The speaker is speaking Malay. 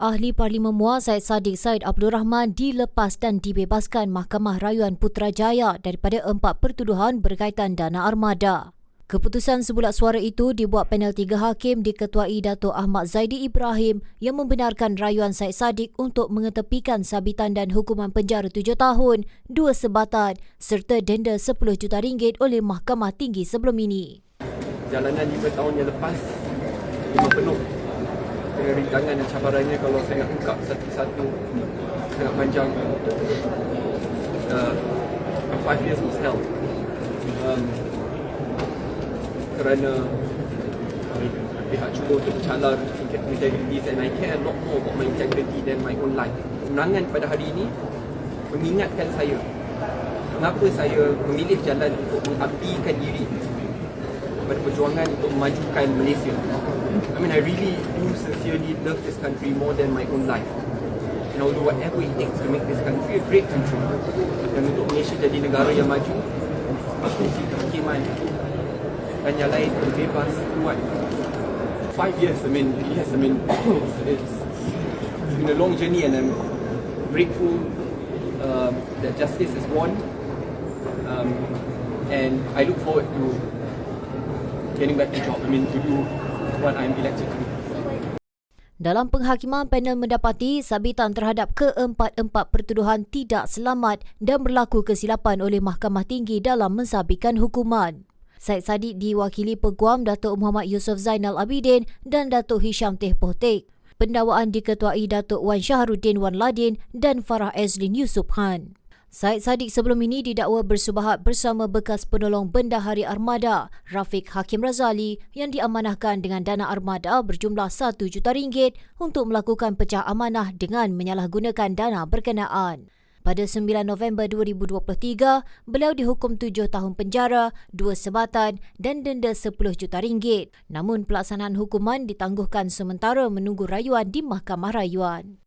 Ahli Parlimen Muar Syed Saddiq Said Abdul Rahman dilepas dan dibebaskan Mahkamah Rayuan Putrajaya daripada empat pertuduhan berkaitan dana armada. Keputusan sebulat suara itu dibuat panel tiga hakim diketuai Dato' Ahmad Zaidi Ibrahim yang membenarkan rayuan Syed Saddiq untuk mengetepikan sabitan dan hukuman penjara tujuh tahun, dua sebatan serta denda 10 juta ringgit oleh Mahkamah Tinggi sebelum ini. jalanan 5 tahun yang lepas memang penuh dengan rintangan dan cabarannya kalau saya nak ungkap satu-satu sangat panjang. Uh, five years was hell. Um, kerana pihak cuba untuk bercalar integrity and I care a lot more about my integrity than my own life. Undangan pada hari ini mengingatkan saya kenapa saya memilih jalan untuk mengabdikan diri pada perjuangan untuk memajukan Malaysia. I mean, I really do sincerely love this country more than my own life. And I'll do whatever it takes to make this country a great country. Dan untuk Malaysia jadi negara yang maju, fungsi kehakiman dan yang lain bebas, kuat. Five years, I mean, yes, I mean, it's, it's been a long journey and I'm grateful um, that justice is won. Um, and I look forward to getting back to job. I mean, to do what I'm elected to do. Dalam penghakiman, panel mendapati sabitan terhadap keempat-empat pertuduhan tidak selamat dan berlaku kesilapan oleh Mahkamah Tinggi dalam mensabitkan hukuman. Syed Saddiq diwakili Peguam Datuk Muhammad Yusof Zainal Abidin dan Datuk Hisham Teh Pohtek. Pendakwaan diketuai Datuk Wan Shahruddin Wan Ladin dan Farah Ezlin Yusup Khan. Syed Saddiq sebelum ini didakwa bersubahat bersama bekas penolong Bendahari Armada, Rafiq Hakim Razali yang diamanahkan dengan dana armada berjumlah 1 juta ringgit untuk melakukan pecah amanah dengan menyalahgunakan dana berkenaan. Pada 9 November 2023, beliau dihukum 7 tahun penjara, 2 sebatan dan denda 10 juta ringgit. Namun pelaksanaan hukuman ditangguhkan sementara menunggu rayuan di Mahkamah Rayuan.